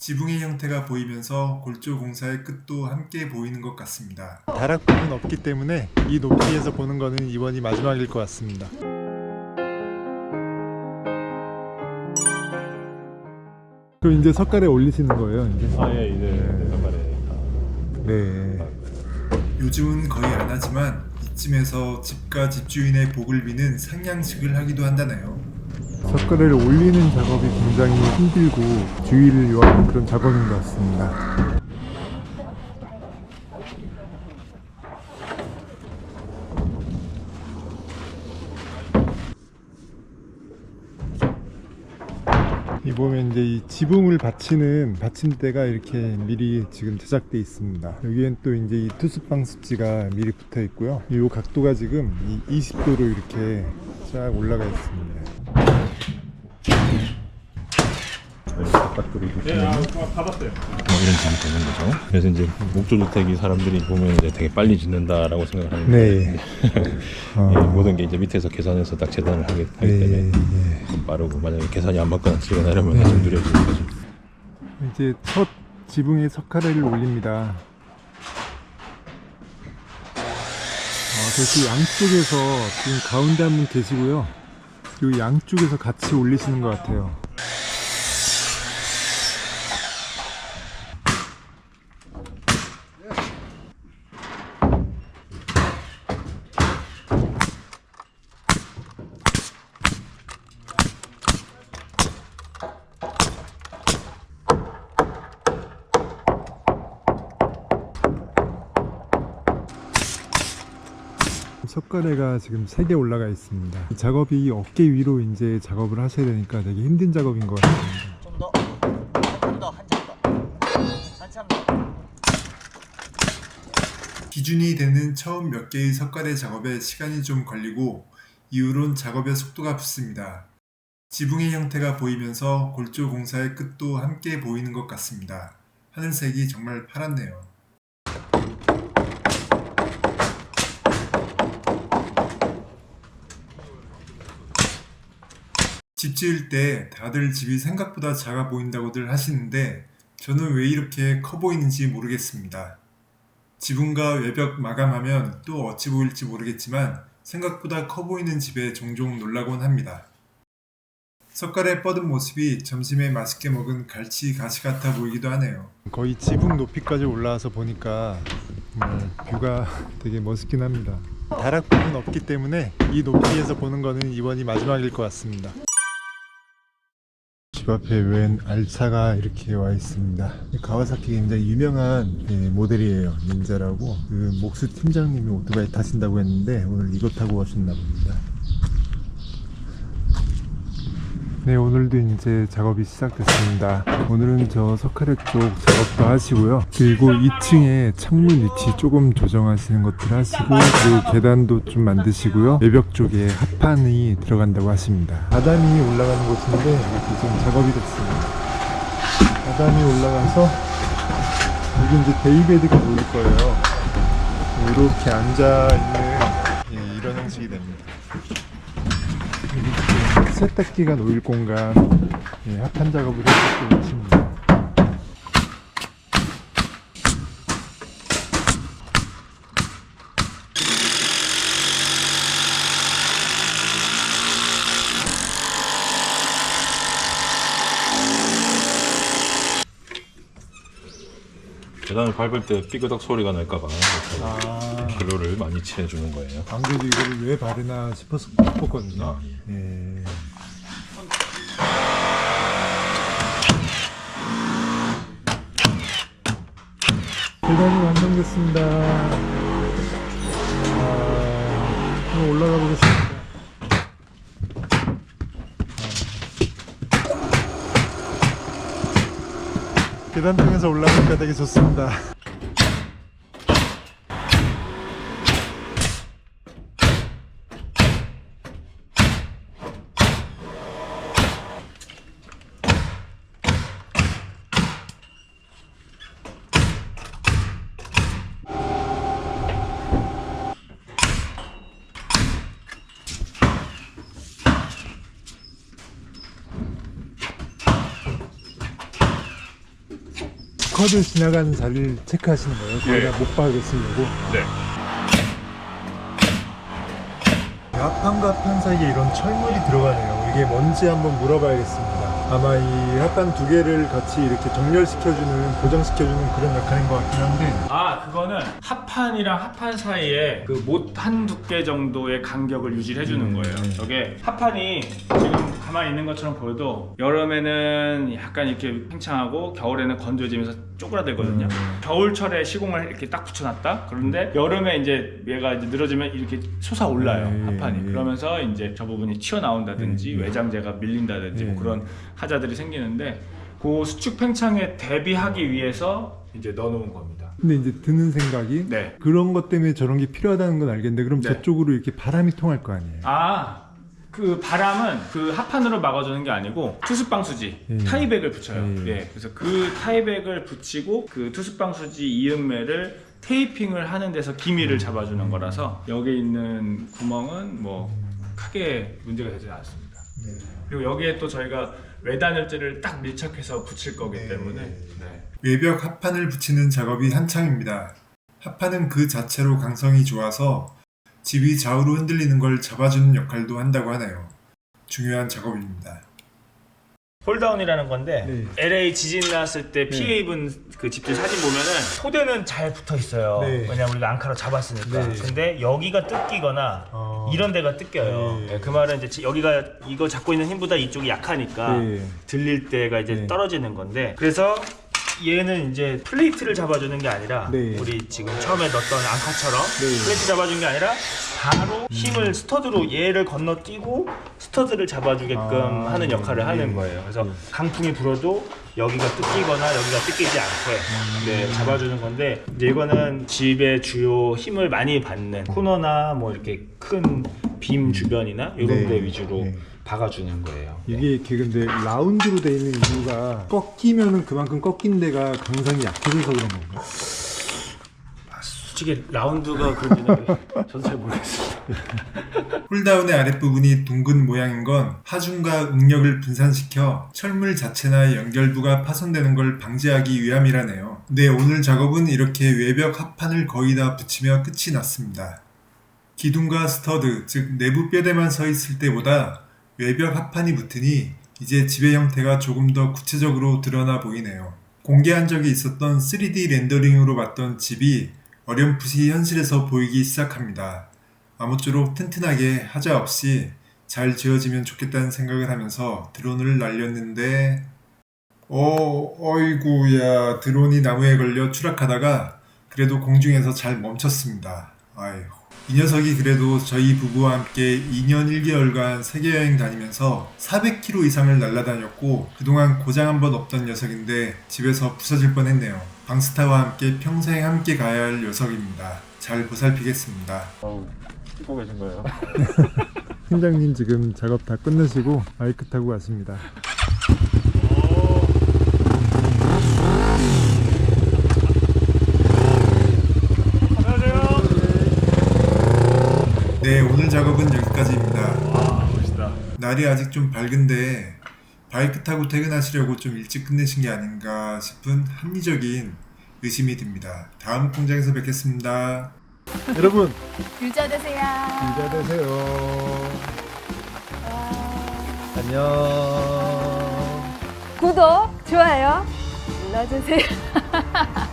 지붕의 형태가 보이면서 골조 공사의 끝도 함께 보이는 것 같습니다. 다락방은 없기 때문에 이 높이에서 보는 거는 이번이 마지막일 것 같습니다. 그럼 이제 석가래 올리시는 거예요, 이제? 아, 예, 이제 연말에 네. 요즘은 거의 안 하지만 이쯤에서 집과 집주인의 복을 비는 상냥식을 하기도 한다네요. 석가래를 올리는 작업이 굉장히 힘들고 주의를 요하는 그런 작업인 것 같습니다. 이 보면 이제 이 지붕을 받치는 받침대가 이렇게 미리 지금 제작돼 있습니다. 여기엔 또 이제 이 투스방 습지가 미리 붙어 있고요. 이 각도가 지금 이 20도로 이렇게 쫙 올라가 있습니다. 바깥으로 이렇게 뭐 이런 집이 되는 거죠. 그래서 이제 목조 주택이 사람들이 보면 이제 되게 빨리 짓는다라고 생각을 하는데 네. 어. 이 모든 게 이제 밑에서 계산해서 딱 재단을 하기, 하기 네, 때문에 예. 좀 빠르고 만약에 계산이 안 맞거나 쓰거나 이러면 좀 느려지는 거죠. 이제 첫 지붕에 석가래를 올립니다. 어, 그래서 양쪽에서 지금 가운데 한 분 계시고요. 그리고 양쪽에서 같이 올리시는 것 같아요. 석가래가 지금 3개 올라가 있습니다. 이 작업이 어깨 위로 이제 작업을 하셔야 되니까 되게 힘든 작업인 것 같습니다. 좀 더, 한참 더, 한참 더, 한참 더. 기준이 되는 처음 몇 개의 석가래 작업에 시간이 좀 걸리고 이후론 작업의 속도가 붙습니다. 지붕의 형태가 보이면서 골조 공사의 끝도 함께 보이는 것 같습니다. 하늘색이 정말 파랗네요. 집 지을 때 다들 집이 생각보다 작아 보인다고들 하시는데 저는 왜 이렇게 커 보이는지 모르겠습니다. 지붕과 외벽 마감하면 또 어찌 보일지 모르겠지만 생각보다 커 보이는 집에 종종 놀라곤 합니다. 석가래 뻗은 모습이 점심에 맛있게 먹은 갈치 가시 같아 보이기도 하네요. 거의 지붕 높이까지 올라와서 보니까 정말 뷰가 되게 멋있긴 합니다. 다락방은 없기 때문에 이 높이에서 보는 거는 이번이 마지막일 것 같습니다. 집 앞에 웬 알차가 이렇게 와 있습니다. 가와사키 굉장히 유명한 예, 모델이에요. 닌자라고. 그 목수 팀장님이 오토바이 타신다고 했는데 오늘 이거 타고 오셨나 봅니다. 네, 오늘도 이제 작업이 시작됐습니다. 오늘은 저 석가래 쪽 작업도 하시고요. 그리고 2층에 창문 위치 조금 조정하시는 것들 하시고, 그리고 계단도 좀 만드시고요. 외벽 쪽에 합판이 들어간다고 하십니다. 바담이 올라가는 곳인데, 이렇게 지금 작업이 됐습니다. 바담이 올라가서, 여기 이제 데이베드가 놓일 거예요. 이렇게 앉아있는, 예, 이런 형식이 됩니다. 세탁기가 놓일 공간 예, 합판 작업을 때 있습니다. 계단을 밟을 때 삐그덕 소리가 날까봐 아, 글로를 많이 칠해주는 거예요. 안 그래도 이거를 왜 바르나 싶었거든요. 아, 예. 계단이 완성됐습니다. 아, 올라가 보겠습니다. 아. 계단 통해서 올라가니까 되게 좋습니다. 벙커들 지나가는 자리를 체크하시는 거예요? 거기다 못 박으시려고? 네. 합판과 합판 사이에 이런 철물이 들어가네요. 이게 뭔지 한번 물어봐야겠습니다. 아마 이 합판 두 개를 같이 이렇게 정렬시켜주는, 고정시켜주는 그런 역할인 것 같긴 한데 아 그거는 합판이랑 합판 사이에 그 못 한 두께 정도의 간격을 유지를 해주는 거예요. 저게 합판이 지금 가만히 있는 것처럼 보여도 여름에는 약간 이렇게 팽창하고 겨울에는 건조해지면서 쪼그라들거든요. 겨울철에 시공을 이렇게 딱 붙여놨다. 그런데 여름에 이제 얘가 이제 늘어지면 이렇게 솟아 올라요 네, 합판이. 네. 그러면서 이제 저 부분이 튀어나온다든지 네. 외장재가 밀린다든지 뭐 네. 그런 하자들이 생기는데 그 수축 팽창에 대비하기 위해서 이제 넣어놓은 겁니다. 근데 이제 드는 생각이 네. 그런 것 때문에 저런 게 필요하다는 건 알겠는데 그럼 네. 저쪽으로 이렇게 바람이 통할 거 아니에요? 아, 그 바람은 그 합판으로 막아주는 게 아니고 투스방수지 예. 타이백을 붙여요. 예. 예. 그래서 그 타이백을 붙이고 그 투스방수지 이음매를 테이핑을 하는 데서 기미를 잡아주는 거라서 여기 있는 구멍은 뭐 크게 문제가 되지 않습니다. 그리고 여기에 또 저희가 외단열재를 딱 밀착해서 붙일 거기 때문에 네. 외벽 합판을 붙이는 작업이 한창입니다. 합판은 그 자체로 강성이 좋아서 집이 좌우로 흔들리는 걸 잡아주는 역할도 한다고 하네요. 중요한 작업입니다. 폴다운이라는 건데 네. LA 지진 났을 때 피해 입은 그 집들 사진 보면은 토대는 잘 붙어 있어요. 네. 왜냐면 우리가 앙카로 잡았으니까. 네. 근데 여기가 뜯기거나 어. 이런 데가 뜯겨요. 네. 네, 그 말은 이제 지- 여기가 이거 잡고 있는 힘보다 이쪽이 약하니까 네. 들릴 때가 이제 네. 떨어지는 건데 그래서 얘는 이제 플레이트를 잡아주는 게 아니라 네. 우리 지금 처음에 넣었던 앙카처럼 네. 플레이트 잡아준 게 아니라 바로 힘을 스터드로 얘를 건너뛰고 스터드를 잡아주게끔 아, 하는 네. 역할을 하는 네. 거예요. 그래서 강풍이 불어도 여기가 뜯기거나 여기가 뜯기지 않게 음. 네, 잡아주는 건데 이제 이거는 집의 주요 힘을 많이 받는 코너나 뭐 이렇게 큰 빔 주변이나 이런 네. 데 위주로 네. 박아주는 거예요. 이게 이렇게 근데 라운드로 돼 있는 이유가 꺾이면은 그만큼 꺾인 데가 강성이 약해져서 그런 건가? 솔직히 라운드가 그런지는 저도 잘 모르겠어요. 홀다운의 아랫부분이 둥근 모양인 건 하중과 응력을 분산시켜 철물 자체나 연결부가 파손되는 걸 방지하기 위함이라네요. 네, 오늘 작업은 이렇게 외벽 합판을 거의 다 붙이며 끝이 났습니다. 기둥과 스터드, 즉 내부 뼈대만 서 있을 때보다 외벽 합판이 붙으니 이제 집의 형태가 조금 더 구체적으로 드러나 보이네요. 공개한 적이 있었던 3D 렌더링으로 봤던 집이 어렴풋이 현실에서 보이기 시작합니다. 아무쪼록 튼튼하게 하자 없이 잘 지어지면 좋겠다는 생각을 하면서 드론을 날렸는데 어, 어이구야 드론이 나무에 걸려 추락하다가 그래도 공중에서 잘 멈췄습니다. 아이고. 이 녀석이 그래도 저희 부부와 함께 2년 1개월간 세계여행 다니면서 400km 이상을 날아다녔고 그동안 고장 한 번 없던 녀석인데 집에서 부서질 뻔했네요. 방스타와 함께 평생 함께 가야 할 녀석입니다. 잘 보살피겠습니다. 찍고 계신 거예요? 팀장님 지금 작업 다 끝내시고 마이크 타고 가십니다. 네, 오늘 작업은 여기까지입니다. 와 멋있다. 날이 아직 좀 밝은데 바이크 타고 퇴근하시려고 좀 일찍 끝내신 게 아닌가 싶은 합리적인 의심이 듭니다. 다음 공장에서 뵙겠습니다. 여러분 유자 되세요. 부자 되세요. 구독, 좋아요 눌러주세요.